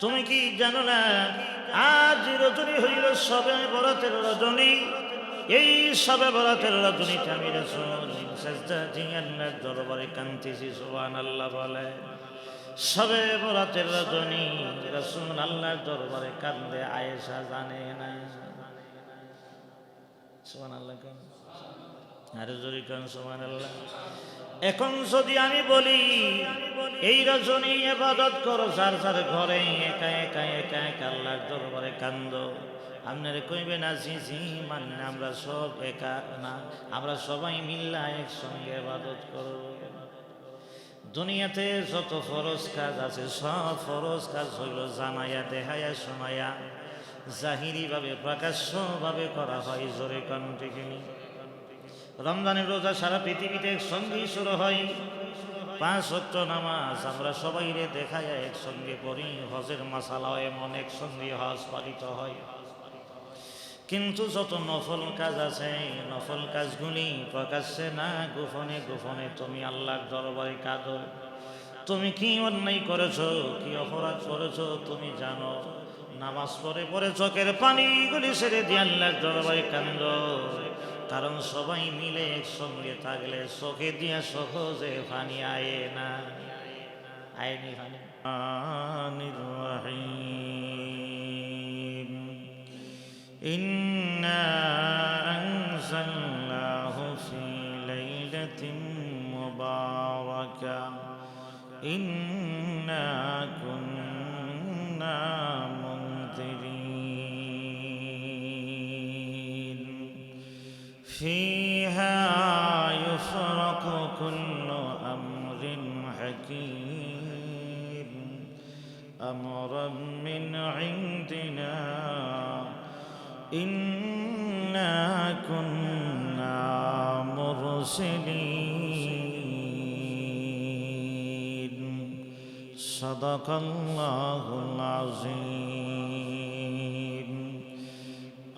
তুমি কি জানো না? আজ রজনী হইল সবে বরাতের রজনী। এই সবে বরাতের রজনীতে আমি দরবারে কান্তিছি সুবহান আল্লাহ বলে। সবে বরাতের রজনী, রসুল আল্লাহর দরবারে কান্দে আয়েশা জানে না। সুবহান আল্লাহ কেন সুবহান আল্লাহ এখন যদি আমি বলি, এই রজনী এবাদত করো, যার যার ঘরে একা একা একা একা আল্লাহর দরবারে কান্দ। আপনারা কইবে না জি জি মানে আমরা সব একা না, আমরা সবাই মিল্লা একসঙ্গে এবাদত করো। দুনিয়াতে যত ফরজ কাজ আছে, সব ফরজ কাজ হইল জানাইয়া দেখাইয়া শোনাইয়া জাহিরিভাবে, প্রকাশ্যভাবে করা হয়, জোরে কণ্ঠিকিনি রমজানের রোজা সারা পৃথিবীতে একসঙ্গেই শুরু হয়। পাঁচ সত্য নামাজ আমরা সবাই রে দেখায় একসঙ্গে পড়ি। হজের মাসালাও এমন একসঙ্গে হজ পালিত হয়। কিন্তু যত নফল কাজ আছে, নফল কাজগুলি প্রকাশ্যে না, গোপনে গোপনে তুমি আল্লাহর দরবারে কাঁদো। তুমি কি অন্যায় করেছ, কি অপরাধ করেছ, তুমি জানো। নামাজ পড়ে পড়ে চোখের পানিগুলি ছেড়ে দিয়ে আল্লাহর দরবারে কান্দ কারণ সবাই মিলে একসঙ্গে থাকলে চোখে দিয়া সহজে পানি আয়ে না আয়নি পানি إنا أنزلناه في ليلة مباركة إنا كنا فيها يفرق كل أمر حكيم. أمرا من عندنا إنا كنا مرسلين. صدق الله العظيم.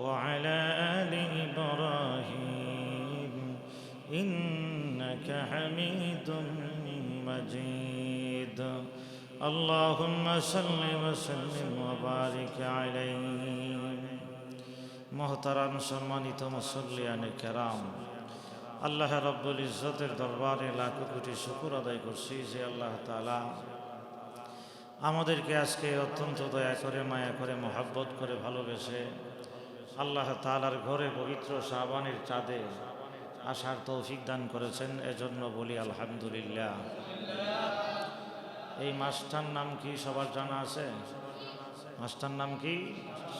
وعلى آل إبراهيم إنك حميد مجيد اللهم صل وسلم وبارك عليه মহতারাম সম্মানিত মুসল্লিয়ানে কেরাম আল্লাহ রব্বুল ইজ্জতের দরবারে লাখো কোটি শুকুর আদায় করছি যে আল্লাহ তালা আমাদেরকে আজকে অত্যন্ত দয়া করে মায়া করে মহাব্বত করে ভালোবেসে আল্লাহ তালার ঘরে পবিত্র সাবানের চাঁদে আসার তৌফিক দান করেছেন, এজন্য বলি আলহামদুলিল্লাহ। এই মাসটার নাম কি সবার জানা আছে? মাসটার নাম কি?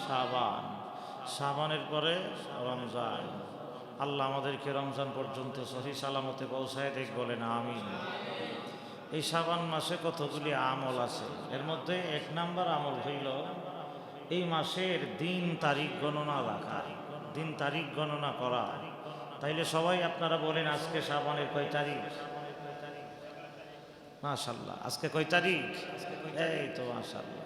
সাবান সাবানের পরে রমজান। আল্লাহ আমাদেরকে রমজান পর্যন্ত সহি সালামতে পৌঁছায় দেখ বলেন আমি এই সাবান মাসে কতগুলি আমল আছে? এর মধ্যে এক নাম্বার আমল হইল এই মাসের দিন তারিখ গণনা রাখা। দিন তারিখ গণনা করা। তাইলে সবাই আপনারা বলেন, আজকে সাবানের কয় তারিখ? মাশাল্লাহ আজকে কয় তারিখ? এই তো মাশাল্লাহ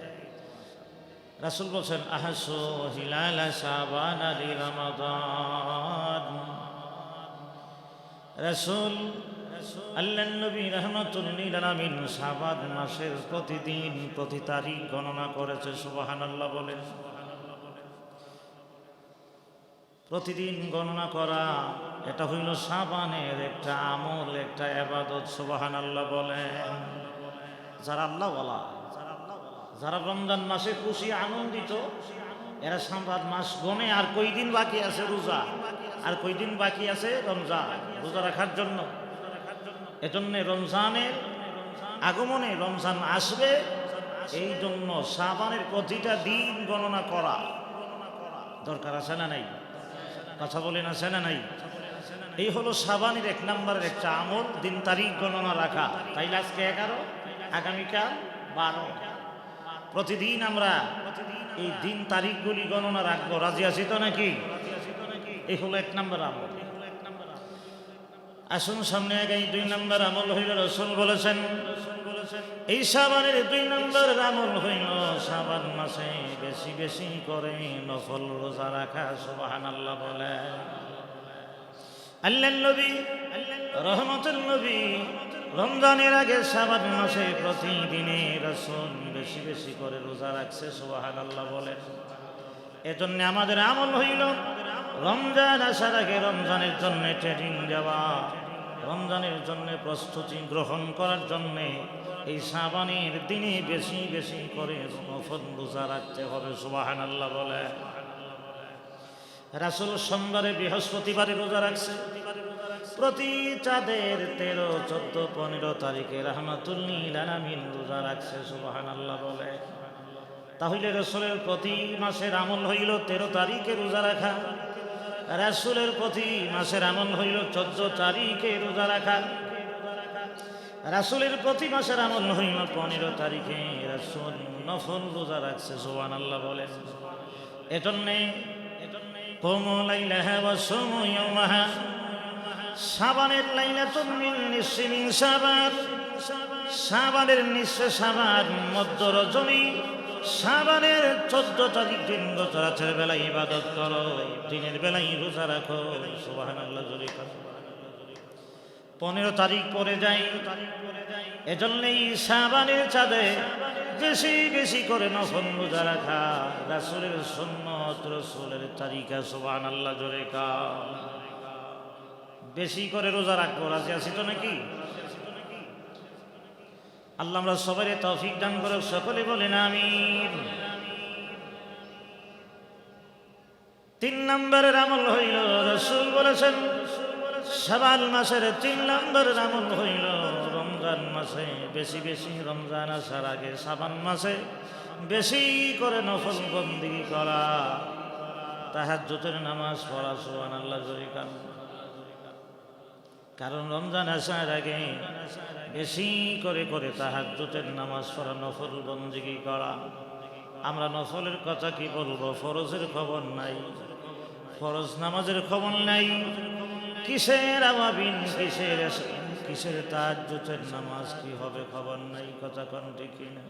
রাসুল বলছেন, আহাসো হিলাল সাবান আলী রমাদান। রাসুল আল্লাহ নবী সাবাদ মাসের প্রতিদিন প্রতি তারিখ গণনা করেছে সুবাহান আল্লাহ বলেন। প্রতিদিন গণনা করা, এটা হইল সাবানের একটা আমল, একটা এবাদত সুবাহান আল্লাহ বলেন। যারা আল্লাহ বলা যারা রমজান মাসে খুশি, আনন্দিত, এরা সাম্বাদ মাস গনে আর কই দিন বাকি আছে রোজা? আর কই দিন বাকি আছে রমজান? রোজা রাখার জন্য। এজন্যে রমজানের আগমনে রমজান আসবে। এই জন্য সাবানের প্রতিটা দিন গণনা করা। দরকার আছে না নাই? কথা আছে না নাই? এই হলো সাবানের এক নম্বরের একটা আমল, দিন তারিখ গণনা রাখা। তাইলে আজকে এগারো, আগামীকাল বারো। প্রতিদিন আমরা এই দিন তারিখগুলি গণনা রাখব। রাজি আছি তো নাকি? এই হলো এক নম্বর আমল। আসুন সামনে আগে দুই নম্বর আমল হইল রসুল বলেছেন এই সাবানের দুই নম্বর আমল হইল সাবান মাসে বেশি বেশি করে নফল রোজা রাখা সুবাহান আল্লাহ বলে। আল্লাহ নবী রহমতুল নবী, রমজানের আগে সাবান মাসে প্রতিদিনে রসুন বেশি বেশি করে রোজা রাখছে সুবাহান আল্লাহ বলেন এজন্য আমাদের আমল হইল রমজান আসার আগে রমজানের জন্য ট্রেনিং দেওয়া, রমজানের জন্য প্রস্তুতি গ্রহণ করার জন্য এই সাবানের দিনে বেশি বেশি করে নফল রোজা রাখতে হবে সুবাহান আল্লাহ বলে। রাসুল সোমবারে বৃহস্পতিবারে রোজা রাখছে। প্রতি চাঁদের তেরো, চোদ্দ, পনেরো তারিখে রহমাতুল্লিল রোজা রাখছে সুবাহান আল্লাহ বলে। তাহলে রসুলের প্রতি মাসের আমল হইল তেরো তারিখে রোজা রাখা। রাসুলের প্রতি মাসের আমল হইল চোদ্দ তারিখে রোজা রাখা। রাসুলের প্রতি মাসের আমল হইল পনেরো তারিখে রাসুল নফল রোজা রাখছে সোহান আল্লাহ বলেন। এজন্যে সাবানের লাইলা সাবান। সাবানের নিঃশ্বে সাবান মধ্য রজনী সাবানের চোদ্দ তারিখ দিন গোচরাচের বেলায় ইবাদত করো, দিনের বেলায় রোজা রাখো। সুবাহান আল্লাহ জলি পনেরো তারিখ পরে যাই এজন্যই সাবানের চাঁদে বেশি বেশি করে নফল রোজা রাখা রাসুলের সন্ন্যত রসুলের তারিকা সুবাহান আল্লাহ জোরে বেশি করে রোজা রাখব, রাজি আছি তো নাকি? আল্লাহ আমরা সবাই তৌফিক দান করে সকলে বলেন আমি তিন নম্বরের আমল হইল, রসুল বলেছেন সাবাল মাসের তিন নম্বরের আমল হইল, রমজান মাসে বেশি বেশি রমজান আসার আগে সাবান মাসে বেশি করে নফল বন্দি করা। তাহার জোতের নামাজ পড়া সোহান আল্লাহ জরিকান কারণ রমজান আসার আগে বেশি করে করে তাহার জোতের নামাজ পড়া, নফল বন্দিগি করা। আমরা নফলের কথা কি বলব? ফরজের খবর নাই। ফরজ নামাজের খবর নাই। কিসের আবাবিন কিসের কিসের তার জোতের নামাজ, কি হবে খবর নাই? কথা কোন ঠিক না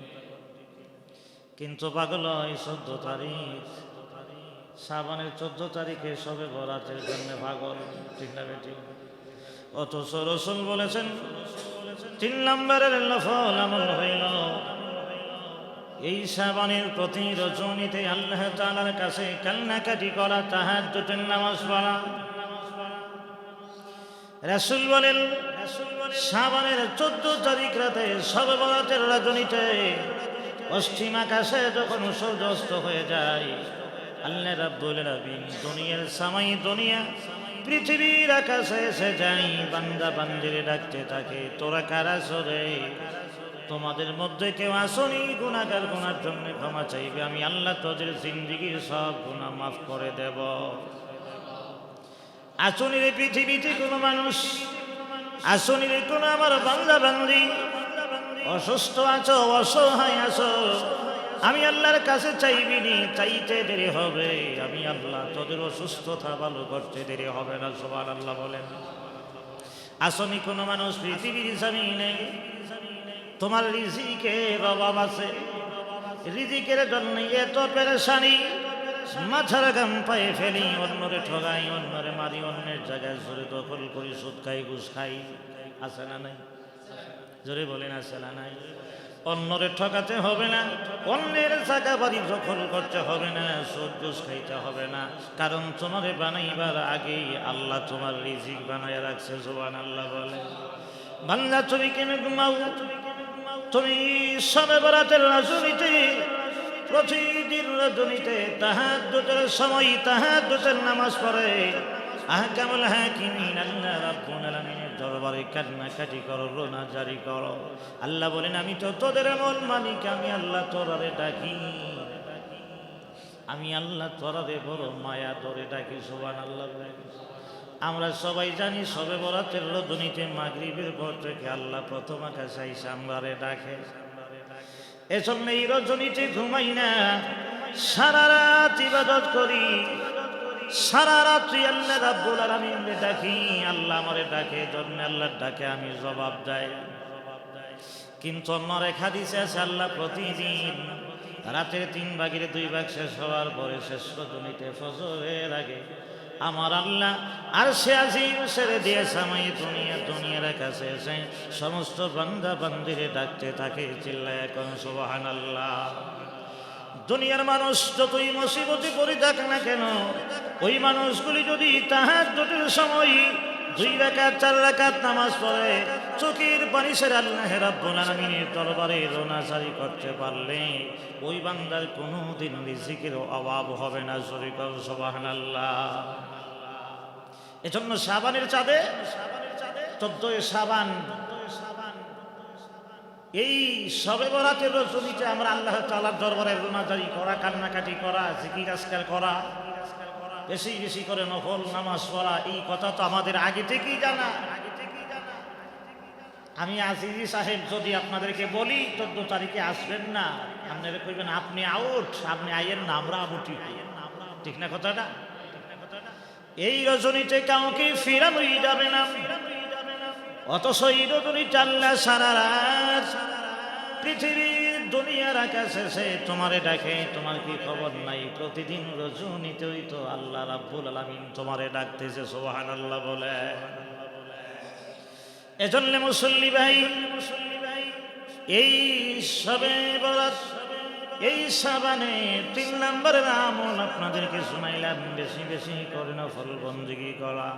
কিন্তু পাগল এই চোদ্দ তারিখ। সাবানের চোদ্দ তারিখে সবে বরাতের জন্য পাগল। ঠিক না বেটি অথচ রসুল বলেছেন, তিন নম্বরের নফল আমল হইল। এই সাবানের প্রতি রজনীতে আল্লাহ তালার কাছে কান্নাকাটি করা তাহার দুটের নামাজ পড়া। রাসুল বলেন, সাবানের চোদ্দ তারিখ রাতে সব বরাতের রজনীতে পশ্চিম আকাশে যখন সূর্যস্ত হয়ে যায়, আল্লাহ রাব্বুল আলামিন দুনিয়ার সামাই দুনিয়া পৃথিবীর আকাশে এসে যাই, বান্দা বান্দিরে ডাকতে থাকে, তোরা কারা সরে? তোমাদের মধ্যে কেউ আসনি গুণাগার গুণার জন্য ক্ষমা চাইবে, আমি আল্লাহ তোদের জিন্দিগির সব গুণা মাফ করে দেব। আসনি রে পৃথিবীতে কোনো মানুষ আসনিরে কোনো আমার বান্দা বান্দি, অসুস্থ আছো, অসহায় আছো আমি আল্লাহর কাছে চাইবিনি চাইতে দেরি হবে। আমি আল্লাহ তোদের অসুস্থতা ভালো করতে দেরি হবে না সবার আল্লাহ বলেন। আসনি কোনো মানুষ পৃথিবীর জামিনে, তোমার রিজিকের অভাব আছে। রিজিকের জন্য এত পেরেশানি, মাথার গাম পায়ে ফেলি, অন্যরে ঠগাই, অন্যরে মারি, অন্যের জায়গায় জোরে দখল করি, সুদ খাই, ঘুষ খাই। আছে না নাই? জোরে বলেন, আছে না নাই? অন্যরে ঠকাতে হবে না, অন্যের জায়গা বাড়ি দখল করতে হবে না, সুদ খাইতে হবে না। কারণ তোমারে বানাইবার আগেই আল্লাহ তোমার রিজিক বানায় রাখছে জোবান আল্লাহ বলে। বাংলা তুমি কেন ঘুমাও? তুমি সবে বরাতের রাজনীতি, প্রতিদিন রজনীতে তাহার দুটের সময় তাহার দুটের নামাজ পড়ে। আহ কেমন হ্যাঁ কিমিন আল্লাহ রাব্বুল আলামিনের দরবারে কান্নাকাটি করো রোনা জারি করো। আল্লাহ বলেন, আমি তো তোদের মন মালিক, আমি আল্লাহ তোরারে ডাকি। আমি আল্লাহ তোরারে বড় মায়া ধরে ডাকি সোবান আল্লাহ আমরা সবাই জানি, সবে বরাতের রজনীতে মাগরিবের পর থেকে আল্লাহ প্রথম আকাশে আইসা আমরারে ডাকে। এজন্য এই রজনীতে ঘুমাই না সারা রাত ইবাদত করি। সারা রাত্রি আল্লাহ রাব্বুল আলামিনকে ডাকি, আল্লাহ আমারে ডাকে জন্য আল্লাহর ডাকে আমি জবাব দেয় কিন্তু অন্য রেখা আছে, আল্লাহ প্রতিদিন রাতের তিন ভাগের দুই ভাগ শেষ হওয়ার পরে শেষ রজনীতে ফজরের আগে আমার আল্লাহ আর সে আজিম সেরে দিয়েছে আমি দুনিয়া দুনিয়ার কাছে এসে সমস্ত বান্দা বান্দিরে ডাকতে থাকে, চিল্লায় এখন সুবাহান আল্লাহ দুনিয়ার মানুষ যতই মুসিবতে পড়ে থাক না কেন, ওই মানুষগুলি যদি তাহার দুটির সময় দুই রাকাত, চার রাকাত নামাজ পড়ে, চোখের পানি সেরে আল্লাহ রাব্বুল দরবারে রোনাজারি করতে পারলে ওই বান্দার কোনো দিন রিজিকের অভাব হবে না। শরীর সুবহানাল্লাহ। এজন্য সাবানের চাঁদে, চোদ্দই সাবান এই সবে বরাতের রজনীতে আমরা আল্লাহ তাআলার দরবারে রোনাজারি করা, কান্নাকাটি করা, জিকির আজকার করা, বেশি বেশি করে নফল, নামাজ পড়া, এই কথা তো আমাদের আগে থেকেই জানা। আমি আজিজি সাহেব, যদি আপনাদেরকে বলি, চোদ্দ তারিখে আসবেন না। আপনারা কইবেন, আপনি আউট আপনি আইয়েন না, আমরা আউটি ঠিক না কথাটা? এই রজনীতে কাউকে ফিরানোই যাবে না। অথচ এই আল্লাহ সারা পৃথিবীর দুনিয়ার আকাশে তোমারে ডাকে, তোমার কি খবর নাই? প্রতিদিন তো আল্লাহ তোমারে ডাকতেছে আল্লাহ বলে। এজন্য মুসল্লি ভাই, এই সবে বরাত, এই সাবানে তিন নম্বরের আমল আপনাদেরকে শুনাইলাম, বেশি বেশি করে না ফল বন্দিগি করা।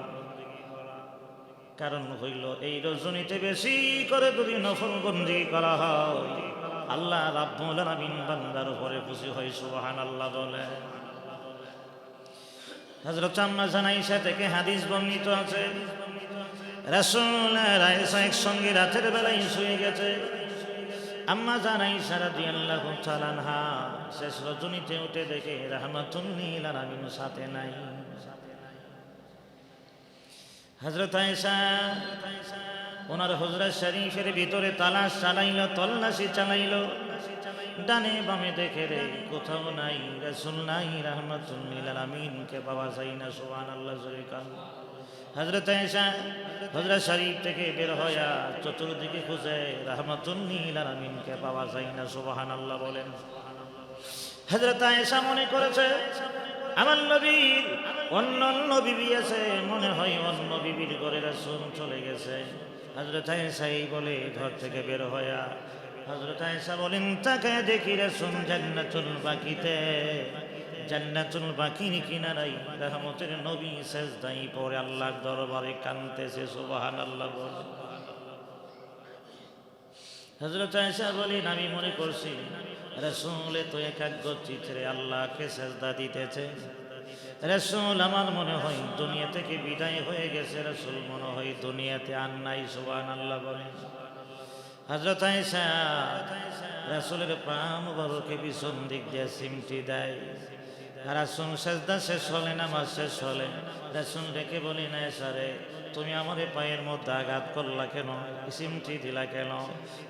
কারণ হইল, এই রজনীতে বেশি করে যদি নফল বন্দি করা হয়, আল্লাহ রাব্বুল আলামিন বান্দার উপরে খুশি হয় সুবহান আল্লাহ বলে। হযরত আম্মা জানাইসা থেকে হাদিস বর্ণিত আছে রাসূলের আয়েশা একসঙ্গে রাতের বেলায় শুয়ে গেছে। আম্মা জানাই সারা দিয়াল্লাহু তাআলা আনহা, শেষ রজনীতে উঠে দেখে রাহমাতুল্লিল আলামিন সাথে নাই। হজরত ওনার হজরত শরীফের ভিতরে তালাশ চালাইল, তল্লাশি চালাইল। ডানে বামে দেখে রে, কোথাও নাই, রাসূল নাই, রাহমাতুল্লিল আলামিনকে পাওয়া যায় না, সুবহানাল্লাহ জরিকান হজরত আয়েশা, হজরত শরীফ থেকে বের হইয়া চতুর্দিকে খুঁজে, রাহমাতুল্লিল আলামিনকে পাওয়া যায় না আল্লাহ বলেন। হজরত আয়েশা মনে করেছে, আমার নবীর অন্য অন্য বিবি আছে, মনে হয় অন্য বিবির ঘরে রাসূল চলে গেছে। হজরত আয়েশা এই বলে ঘর থেকে বের হইয়া হজরত আয়েশা বলেন, তাকে দেখি রাসূল জান্নাতুল বাকিতে। জান্নাতুল বাকির কিনারাই রহমতের নবী শেষ সেজদাই পরে আল্লাহর দরবারে কানতেছে সুবহানাল্লাহ বলে। হজরত আয়েশা বলেন, আমি মনে করছি রসুলে তো একাগ্র চিত্রে আল্লাহকে সেজদা দিতেছে। রসুল, আমার মনে হয় দুনিয়া থেকে বিদায় হয়ে গেছে। রসুল মনে হয় দুনিয়াতে আর নাই সুবান আল্লাহ বলেন হজরত রসুলের প্রাণ বাবুকে ভীষণ দিক দিয়ে সিমটি দেয়। রাসুন সেজদা শেষ হলে, নামাজ শেষ হলে রসুন ডেকে বলি না সারে তুমি আমার পায়ের মধ্যে আঘাত করলা কেন? সিমটি দিলা কেন?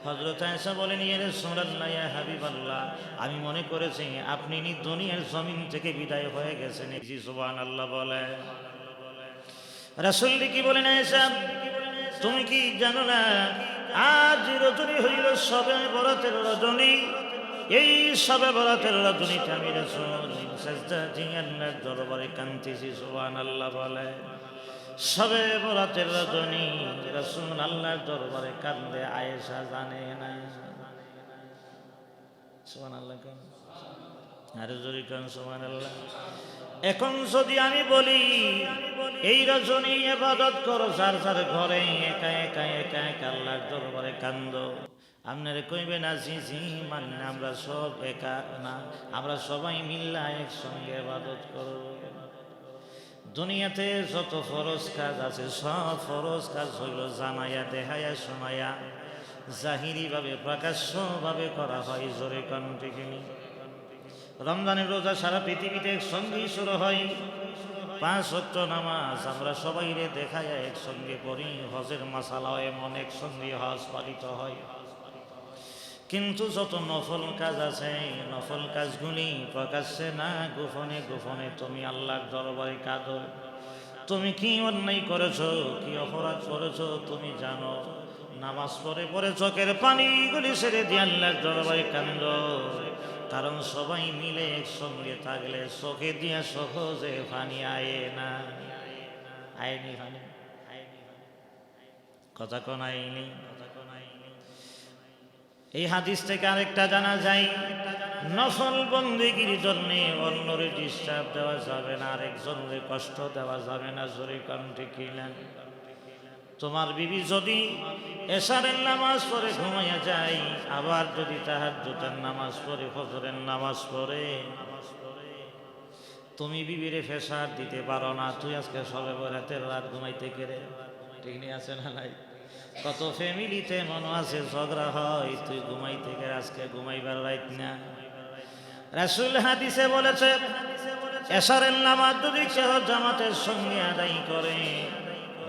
হজরত আয়সা বলেন ইয়ে সোনাল্লাহ হাবিব আল্লাহ আমি মনে করেছি আপনি নি দুনিয়ার জমিন থেকে বিদায় হয়ে গেছেন। জি সুবান আল্লাহ বলে। রাসুল কি বলে বলেন আয়সা তুমি কি জানো না, আজ রজনী হইল সবে বরাতের রজনী? এই সবে বরাতের রজনীতে আমি রসুল সাজদা জিয়ান্নার দরবারে কান্তিছি সুবান আল্লাহ বলে। সবে বরাতের রজনী, রসুল আল্লাহর দরবারে কান্দে আয়েশা জানে না। এখন যদি আমি বলি, এই রজনী এবাদত করো, যার সার ঘরে একা একা একা একা আল্লাহর দরবারে কান্দ। আপনারা কইবেন আছি জি মানে আমরা সব একা না, আমরা সবাই মিল্লা একসঙ্গে এবাদত করব। দুনিয়াতে যত ফরজ কাজ আছে, সব ফরজ কাজ হইল জানাইয়া, দেখাইয়া, শোনাইয়া। জাহিরিভাবে, প্রকাশ্যভাবে করা হয় জোরে কন্টিকিনি রমজানের রোজা সারা পৃথিবীতে একসঙ্গেই শুরু হয়। পাঁচ সত্য নামাজ আমরা সবাই রে দেখাইয়া একসঙ্গে পড়ি। হজের মাসালাও এমন একসঙ্গে হজ পালিত হয়। কিন্তু যত নফল কাজ আছে, নফল কাজগুলি প্রকাশ্যে না, গোপনে গোপনে তুমি আল্লাহর দরবারে কাঁদো। তুমি কি অন্যায় করেছ, কি অপরাধ করেছ, তুমি জানো। নামাজ পড়ে পড়ে চোখের পানিগুলি ছেড়ে দিয়ে আল্লাহর দরবারে কান্দ। কারণ সবাই মিলে একসঙ্গে থাকলে চোখে দিয়ে সহজে পানি আয়ে না। আয়নি পানি কথা কোন আইনি এই হাদিস থেকে আরেকটা জানা যায় নসল বন্দিগির জন্য অন্যরে ডিস্টার্ব দেওয়া যাবে না, আরেকজনরে কষ্ট দেওয়া যাবে না, জোরে কণ্ঠে কিলেন তোমার বিবি যদি এশারের নামাজ পড়ে ঘুমাইয়া যায়, আবার যদি তাহার জুতের নামাজ পড়ে, ফজরের নামাজ পড়ে, তুমি বিবিরে ফেসার দিতে পারো না, তুই আজকে সবে বরাতের রাত ঘুমাইতে কেড়ে ঠিক আছে না নাই? কত ফ্যামিলিতে মনে আছে, ঝগড়া হয়, তুই ঘুমাই থেকে আজকে ঘুমাইবার রাইত না। রাসুল হাদিসে বলেছে, এশারের নামাজ যদি কেহ জামাতের সঙ্গে আদায় করে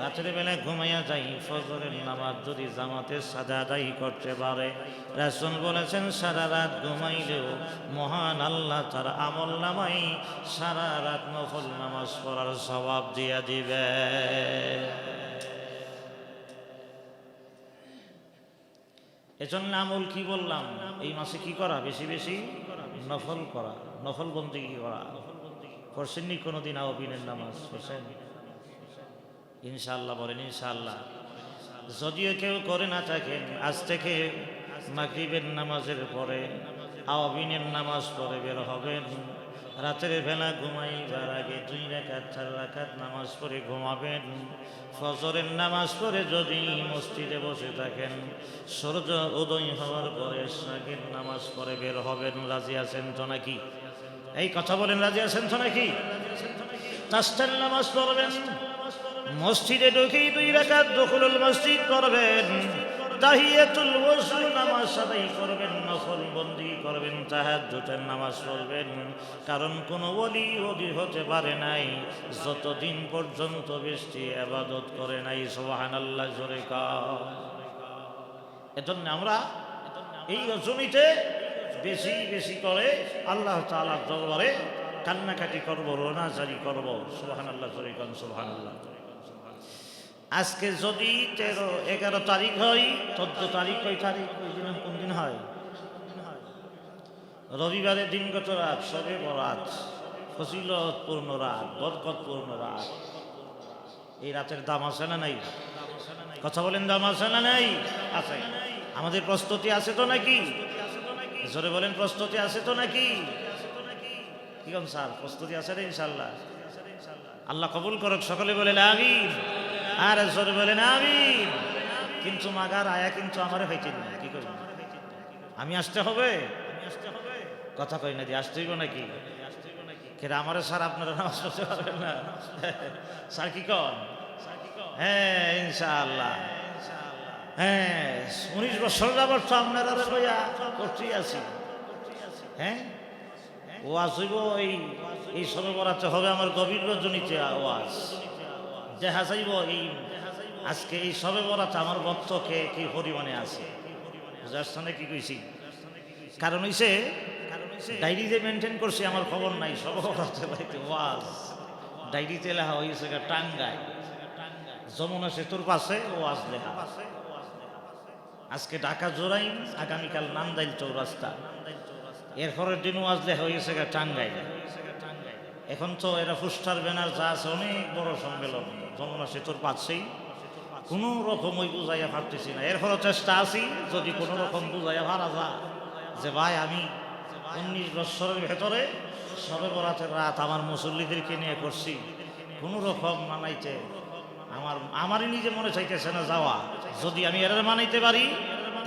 রাতের বেলায় ঘুমাইয়া যাই ফজরের নামাজ যদি জামাতের সাদা আদায় করতে পারে। রাসুল বলেছেন, সারা রাত ঘুমাইলেও মহান আল্লাহ তার আমল নামাই সারা রাত নফল নামাজ পড়ার স্বভাব দিয়া দিবে। এজন্য আমল কি বললাম? এই মাসে কি করা? বেশি বেশি নফল করা। নফল বন্দি কি করা? করছেননি কোনোদিন আওবিনের নামাজ? করছেন ইনশাল্লাহ বলেন ইনশাল্লাহ যদিও কেউ করে না থাকেন, আজ থেকে মাগরিবের নামাজের পরে আওবিনের নামাজ পড়ে বের হবেন। রাতের বেলা ঘুমাইবার আগে দুই রাকাত, চার রাকাত নামাজ পড়ে ঘুমাবেন। ফজরের নামাজ পড়ে যদি মসজিদে বসে থাকেন, সূর্য উদয় হওয়ার পরে সাগের নামাজ পড়ে বের হবেন। রাজি আছেন তো নাকি? এই কথা বলেন, রাজি আছেন তো নাকি? তাস্তের নামাজ পড়বেন, মসজিদে ঢুকেই দুই রাকাত দখলুল মসজিদ করবেন তাহিয়াতুল ওযু নামাজ আদায় করবেন, নফল বন্দি করবেন, তাহাজ্জুদের নামাজ পড়বেন। কারণ কোন ওলি ওলি হতে পারে নাই, যতদিন পর্যন্ত বৃষ্টি আবাদত করে নাই, সুবহানাল্লাহ, জোরে কা এজন্য আমরা এই জমিতে বেশি বেশি করে আল্লাহ তাআলার দরবারে কান্নাকাটি করব, রোনাজারি করব, সুবহানাল্লাহ, জোরে কান, সুবহানাল্লাহ। আজকে যদি তেরো, এগারো তারিখ হয়, চোদ্দ তারিখ কই তারিখ ওই দিন, কোন দিন হয়? রবিবারের দিনগত রাত, সবে বরাত, ফসিলতপূর্ণ রাত, বরকতপূর্ণ রাত। এই রাতের দাম আছে না নাই? কথা বলেন, দাম আছে না নাই? আছে। আমাদের প্রস্তুতি আছে তো নাকি? জোরে বলেন, প্রস্তুতি আছে তো নাকি? কি কম স্যার, প্রস্তুতি আছে রে ইনশাল্লাহ। আল্লাহ কবুল করুক, সকলে বলেন, আমিন। আর জোরে বলেন আমি কিন্তু মাগার আয়া কিন্তু আমারে হইতে না, কি করব আমি আসতে হবে? কথা কই না যে আসতে হইব নাকি? কেন আমারে স্যার আপনারা নামাজ পড়তে পারবেন না? স্যার কি কন? হ্যাঁ ইনশাআল্লাহ। হ্যাঁ উনিশ বছর যাবার তো আপনারা ভাইয়া করতেই আছি। হ্যাঁ? ওয়াজ হইব এই এই সবে হবে আমার গভীর রজনীতে ওয়াজ দেখা যাইব এই আজকে এই সবে বরাতে আমার ভক্তকে কি পরিমাণে আছে? বুঝার কি কইছি? কারণ হইছে ডায়েরি যে মেনটেন করছি, আমার খবর নাই, সব বরাতে বাড়িতে ওয়াজ। ডায়েরিতে লেখা হয়েছে টাঙ্গায় যমুনা সেতুর পাশে ওয়াজ লেখা। আজকে ঢাকা জোরাইন, আগামীকাল নান্দাইল চৌরাস্তা। এরপরের দিন ওয়াজ লেখা হয়েছে টাঙ্গাইল। এখন তো এরা ফুস্টার ব্যানার যা আছে, অনেক বড় সম্মেলন। যমুনা সেতুর পাশেই কোনো রকম ওই বুঝাইয়া ভাবতেছি না। এরপরও চেষ্টা আছি, যদি কোনো রকম বুঝাইয়া ভাড়া যা যে ভাই আমি উনিশ বছরের ভেতরে সবে বরাতের রাত আমার মুসল্লিদেরকে নিয়ে করছি, কোনো রকম মানাইতে আমার, আমারই নিজে মনে চাইতেছে না যাওয়া। যদি আমি এর মানাইতে পারি,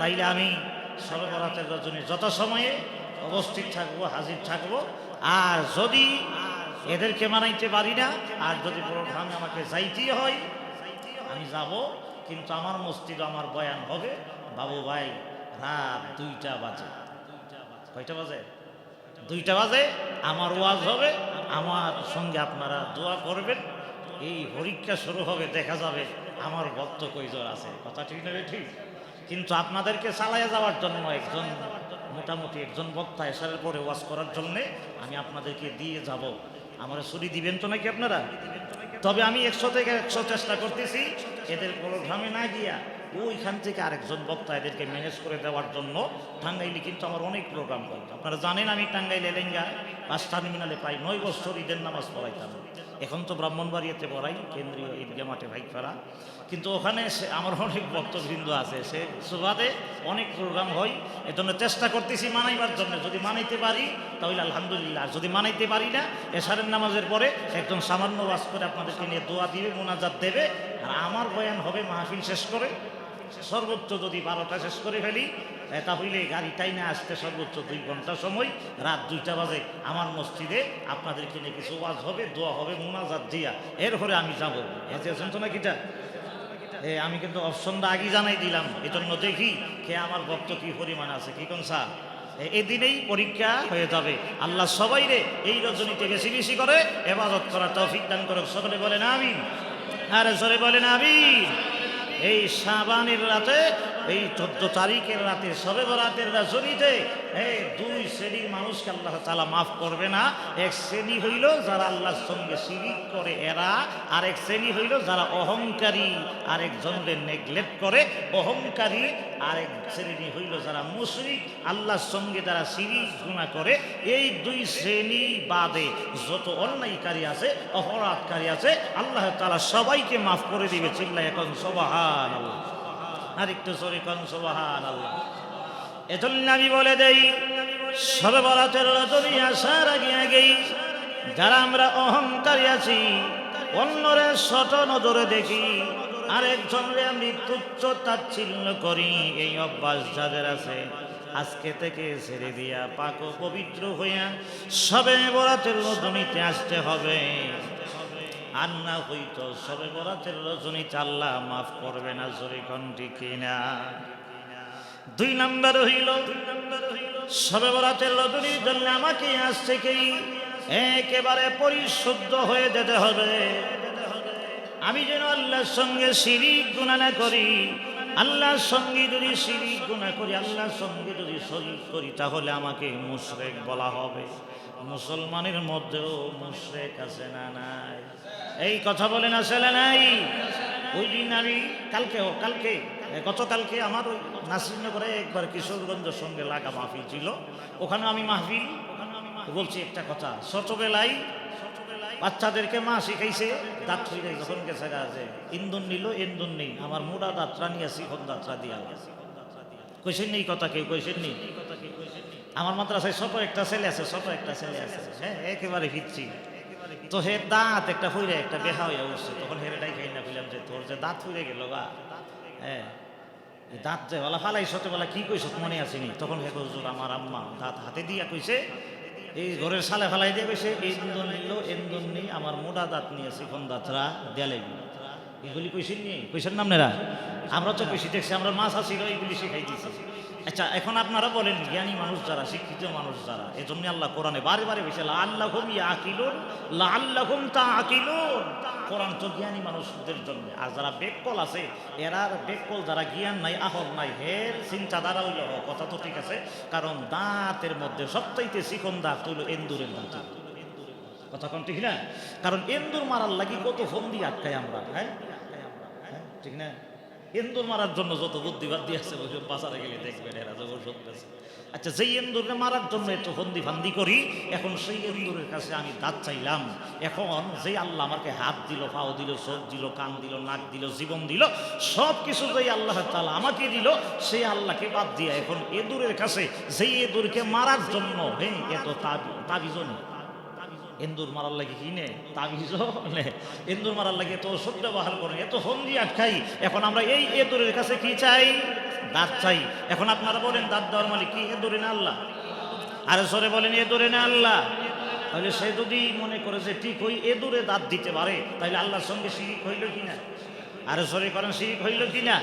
তাইলে আমি সবে বরাতের রজনী যত সময়ে অবস্থিত থাকব, হাজির থাকব। আর যদি এদেরকে মানাইতে পারি না। আর যদি প্রোগ্রামে আমাকে যাইতেই হয়, আমি যাব, কিন্তু আমার মসজিদ আমার বয়ান হবে, বাবু ভাই, রাত দুইটা বাজে। কয়টা বাজে? দুইটা বাজে, আমার ওয়াজ হবে, আমার সঙ্গে আপনারা দোয়া করবেন। এই পরীক্ষা শুরু হবে, দেখা যাবে আমার ভক্ত কইজন আছে। কথা ঠিক না ঠিক কিন্তু আপনাদেরকে চালাইয়া যাওয়ার জন্য একজন, মোটামুটি একজন বক্তা এসারের পরে ওয়াজ করার জন্যে আমি আপনাদেরকে দিয়ে যাব। আমার ছুরি দিবেন তো নাকি আপনারা? তবে আমি একশো থেকে একশো চেষ্টা করতেছি, এদের প্রোগ্রামে না গিয়া ওইখান থেকে আরেকজন বক্তা এদেরকে ম্যানেজ করে দেওয়ার জন্য টাঙ্গাইলে কিন্তু আমার অনেক প্রোগ্রাম করে আপনারা জানেন আমি টাঙ্গাইলে লেঙ্গা, বাস টার্মিনালে প্রায় নয় বছর ঈদের নামাজ পড়াইতাম। এখন তো ব্রাহ্মণবাড়িয়াতে পড়াই, কেন্দ্রীয় ঈদগা মাঠে ভাইফারা কিন্তু ওখানে সে আমার অনেক ভক্তবৃন্দ আছে সে সুবাদে অনেক প্রোগ্রাম হয়, এজন্য চেষ্টা করতেছি মানাইবার জন্য। যদি মানাইতে পারি, তাহলে আলহামদুলিল্লাহ। যদি মানাইতে পারি না, এশারের নামাজের পরে একজন সামান্য বাস করে আপনাদেরকে নিয়ে দোয়া দিবে, মোনাজাত দেবে। আর আমার বয়ান হবে, মাহফিল শেষ করে সর্বোচ্চ যদি বারোটা শেষ করে ফেলি তাহলে গাড়িটাই না আসতে সর্বোচ্চ দুই ঘণ্টা সময়, রাত দুইটা বাজে। আমার মসজিদে আপনাদেরকে নিয়ে কিছু ওয়াজ হবে, দোয়া হবে, মোনাজাত দিয়া। এরপরে আমি যাব। এতে আছেন তো নাকিটা এ, আমি কিন্তু অপশনটা আগেই জানাই দিলাম। এজন্য দেখি কে আমার ভক্ত কি পরিমাণ আছে, কি কোন স্যার এদিনেই পরীক্ষা হয়ে যাবে। আল্লাহ সবাই রে এই রজনীতে বেশি বেশি করে এবাদত করা তৌফিক দান করে সকলে বলেন আমিন। আরে সরে বলেন আমিন। এই সাবানের রাতে এই চোদ্দ তারিখের রাতে, সবে বরাতের রাজনীতে এই দুই শ্রেণির মানুষকে আল্লাহ তালা মাফ করবে না। এক শ্রেণি হইল যারা আল্লাহর সঙ্গে শিরিক করে, এরা। আর এক শ্রেণি হইল যারা অহংকারী আরেকজনদের নেগলেক্ট করে, অহংকারী। আরেক শ্রেণি হইল যারা মুশরিক, আল্লাহর সঙ্গে যারা শিরিক গুণা করে, এই দুই শ্রেণি বাদে যত অন্যায়কারী আছে, অপরাধকারী আছে, আল্লাহ তালা সবাইকে মাফ করে দিবে চিল্লা এখন আল্লাহ আর একটু সরি কন সবাহান আল্লাহ এজন্য আমি বলে দেই সবে বরাতের রজনী আসার আগে আগেই যারা আমরা অহংকারী আছি, অন্যরে ছোট নজরে দেখি, আরেকজনরে আমি তুচ্ছ তাচ্ছিল্য করি, এই অভ্যাস যাদের আছে, আজকে থেকে ছেড়ে দিয়া পাক পবিত্র হইয়া সবে বরাতের রজনীতে আসতে হবে। আর না হইতো সবে বরাতের রজনীতে আল্লাহ মাফ করবে না জোরে কণ্ঠি কিনা। দুই নাম্বার হইল সবে বরাতের রজনীর জন্য আমাকে আজ থেকেই একেবারে পরিশুদ্ধ হয়ে যেতে হবে। আমি যেন আল্লাহর সঙ্গে শিরিক গুণা না করি, আল্লাহর সঙ্গে যদি শিরিক গুণা করি, আল্লাহর সঙ্গে যদি শরিক করি, তাহলে আমাকে মুশরেক বলা হবে। মুসলমানের মধ্যেও মুশরেক আছে না নাই? এই কথা বলে না, ছেলে নাই। ওই দিন আমি কালকে কালকে গতকালকে আমার ওই নাসিরনগরে একবার কিশোরগঞ্জের সঙ্গে লাগা মাহফিল ছিল। ওখানে আমি মাহফিল, বলছি একটা কথা, ছোটবেলায় বাচ্চাদেরকে মা শিখাইছে দাঁত হইলে যখন গেছে গাছে ইন্দুন নিল, ইন্দুন নেই, আমার মোড়া দাঁতরা নিয়ে শিখন দাঁতরা দিয়া কইছেন নেই কথা কেউ, কইছেন নেই আমার মাত্রা মাদ্রাসায় ছোট একটা ছেলে আছে, ছোট একটা ছেলে আছে হ্যাঁ একেবারে হিচ্ছি তো হে দাঁত একটা হইরে একটা বেহা হইয়া উঠছে। তখন হেরে ডাই খাই না বললাম যে, তোর যে দাঁত হইরে গেল গা। হ্যাঁ। এই দাঁত যে বলা ফালাই সতে বলা কি কইস মনে আসেনি তখন হে হুজুর আমার আম্মা দাঁত হাতে দিয়া কইছে, এই ঘরের সালে ফালাই দিয়ে কইছে ইন্দন নিল, ইন্দন নিয়ে আমার মোটা দাঁত নিয়েছে কোন দাঁতরা দেয়ালে এগুলি কইছেন নি? কইছেন নাম নেরা আমরা তো কইছি দেখছি আমরা মাছ আসিল এইগুলি শিখাই দিছি আচ্ছা এখন আপনারা বলেন জ্ঞানী মানুষ যারা শিক্ষিত মানুষ যারা এজন্য আল্লাহ কোরআনে বারে বারে বেশি আল্লাহ হুম আকিলুন লা আল্লাহ হুম তা আকিলুন কোরআন তো জ্ঞানী মানুষদের জন্য। আর যারা বেককল আছে এরা বেককল যারা জ্ঞান নাই আহল নাই হের চিন্তাধারা হইল কথা তো ঠিক আছে কারণ দাঁতের মধ্যে সবচাইতে চিকন দাঁত হইল এন্দুরের দাঁত। কথা কোন ঠিক না? কারণ এন্দুর মারার লাগি কত ফোন দিয়ে আটকাই আমরা হ্যাঁ, ঠিক না? এন্দুর মারার জন্য যত বুদ্ধিবাদ আছে ওষুধ বাজারে গেলে দেখবেন এরা যে ওষুধ বেছে আচ্ছা যেই এন্দুরকে মারার জন্য একটু ফন্দি ফান্দি করি, এখন সেই এন্দুরের কাছে আমি দাঁত চাইলাম। এখন যেই আল্লাহ আমাকে হাত দিল, পাও দিল, চোখ দিল, কান দিল, নাক দিল, জীবন দিল, সব কিছু যেই আল্লাহ তালা আমাকে দিল, সেই আল্লাহকে বাদ দিয়ে এখন এদুরের কাছে, যেই এদুরকে মারার জন্য হ্যাঁ এত তাবিজ নেই এন্দুর মারার লাগে কি নে? তাবিজ, নে। এন্দুর মারার লাগে তো ওষুধ ব্যবহার করে, এত ফন্দি আটকাই। এখন আমরা এই এদুরের কাছে কি চাই? দাঁত চাই। এখন আপনারা বলেন, দাঁত দেওয়ার মালিক কি এদুরে না আল্লাহ? আরে সরে বলেন এদুরে না আল্লাহ? তাহলে সে যদি মনে করে যে ঠিক ওই এদুরে দাঁত দিতে পারে, তাহলে আল্লাহর সঙ্গে শিরিক হইল কি না আরে সরে করেন, শিরিক হইল কি না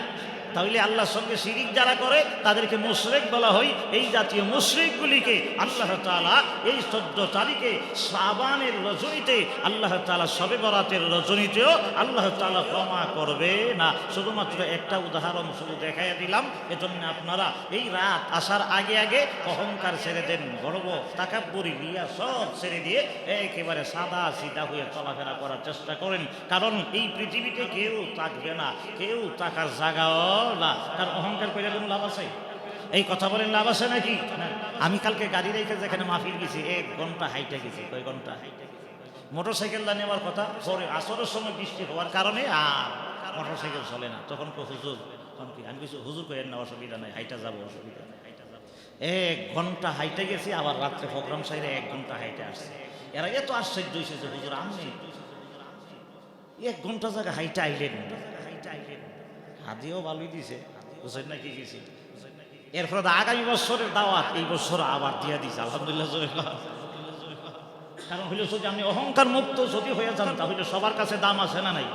তাহলে আল্লাহর সঙ্গে শিরিক যারা করে, তাদেরকে মুশরেক বলা হয়। এই জাতীয় মুশরিকগুলিকে আল্লাহ তাআলা এই চোদ্দ তারিখে সাবানের রজনীতে, আল্লাহ তালা সবে বরাতের রজনীতেও আল্লাহ তালা ক্ষমা করবে না। শুধুমাত্র একটা উদাহরণ শুধু দেখাইয়া দিলাম। এজন্য আপনারা এই রাত আসার আগে আগে অহংকার ছেড়ে দেন, গর্ব, তাকাব্বরি রিয়া সব ছেড়ে দিয়ে একেবারে সাদা সিধা হয়ে চলাফেরা করার চেষ্টা করেন। কারণ এই পৃথিবীতে কেউ থাকবে না, কেউ থাকার জায়গাও না, কারণ অহংকার করে কোনো লাভ আছে? এই কথা বলেন লাভ আছে নাকি। আমি কালকে গাড়ি রেখে যেখানে মাহফিল গেছি, এক ঘণ্টা হাইটে গেছি, কয় ঘণ্টা? মোটর সাইকেলটা নেওয়ার কথা? পরে আসরের সময় বৃষ্টি হওয়ার কারণে আর মোটর সাইকেল চলে না। তখন কো হুজুর, তখন কি? আমি কিছু হুজুর করেন না অসুবিধা নাই, হাইটা যাব, অসুবিধা নাই। এক ঘণ্টা হাইটে গেছি, আবার রাত্রে প্রোগ্রাম সাইডে এক ঘণ্টা হাইটে আসছে। এরা এত আশ্চর্য হয়েছে যে, হুজুর আমি এক ঘণ্টা জায়গা হাইটে আইলেন হাদিও ভালোই দিছে বুঝছেন না কি গেছি তো আগামী বছরের দাওয়াত এই বছর আবার দিয়া দিছে, আলহামদুলিল্লাহ কারণ হইল যদি আমি অহংকার মুক্ত যদি হয়ে যান, তাহলে সবার কাছে দাম আছে না নাই?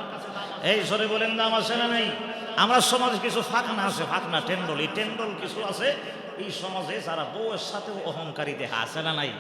এই সরে বলেন, দাম আছে না নাই? আমরা সমাজে কিছু ফাঁকনা আছে, ফাঁকনা, টেন্ডল, এই টেন্ডল কিছু আছে। এই সমাজে যারা বউয়ের সাথেও অহংকারী দেখা আছে না নাই?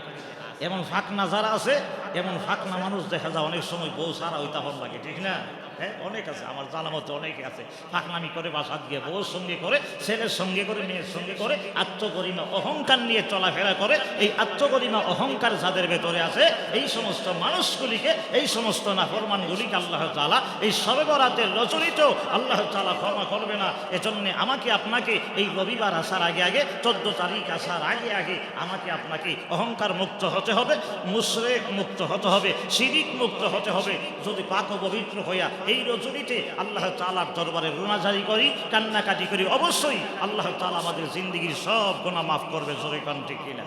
এমন ফাঁকনা যারা আছে, এমন ফাঁকনা মানুষ দেখা যায়, অনেক সময় বউ সারা ওই তখন লাগে, ঠিক না? হ্যাঁ অনেক আছে, আমার জানা মতো অনেকে আছে। ফাঁকনামি করে বাসাত গিয়ে বউর সঙ্গে করে, ছেলের সঙ্গে করে, মেয়ের সঙ্গে করে, আত্মগরিমা, অহংকার নিয়ে চলাফেরা করে, এই আত্মগরিমা, অহংকার যাদের ভেতরে আছে, এই সমস্ত মানুষগুলিকে, এই সমস্ত নাফরমানগুলিকে আল্লাহ তালা এই সবে বরাতের রচনিত আল্লাহ তালা ক্ষমা করবে না। এজন্যে আমাকে আপনাকে এই রবিবার আসার আগে আগে, চোদ্দ তারিখ আসার আগে আগে আমাকে আপনাকে অহংকার মুক্ত হতে হবে, মুশরেক মুক্ত হতে হবে, শিরিক মুক্ত হতে হবে। যদি পাক পবিত্র হইয়া এই রজনীতে আল্লাহ তালার দরবারে রোনাজারি করি, কান্নাকাটি করি। অবশ্যই আল্লাহ তালা আমাদের জিন্দগির সব গোনা মাফ করবে, জোরে কান ঠিক কিনা?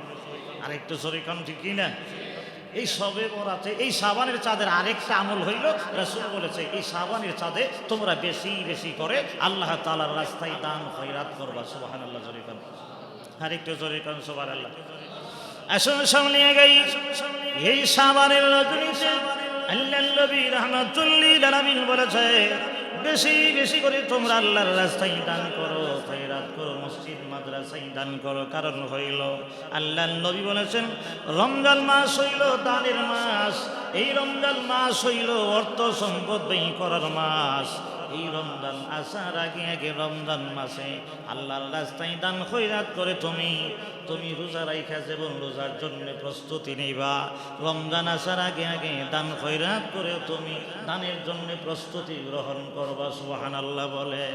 আরেকটু জোরে কান ঠিক কিনা? এই সবে বরাতে, এই সাবানের চাঁদের আরেকটা আমল হইল, রাসূল বলেছে, এই সাবানের চাঁদে তোমরা বেশি বেশি করে আল্লাহ তালার রাস্তায় দান, খয়রাত করবা সুবাহান আল্লাহ জোরে কান। আরেকটু জোরে কান সুবাহ আল্লাহ আসুন সামনে গাই এই সাবানের বেশি বেশি করে দান করো করো, মসজিদ দান করো। কারণ হইল আল্লাহ নবী বলেছেন, রমজান মাস হইল দানের মাস। এই রমজান মাস হইল অর্থ সম্পদ করার মাস। এই রমজান আসার আগে আগে রমজান মাসে আল্লাহর রাস্তায় দান খৈরাত করে তুমি তুমি রোজা রাইখা যেমন রোজার জন্য প্রস্তুতি নিবা। রমজান আসার আগে আগে দান খৈরাত করে তুমি, দানের জন্য প্রস্তুতি গ্রহণ করবা, সুবহানাল্লাহ বলে।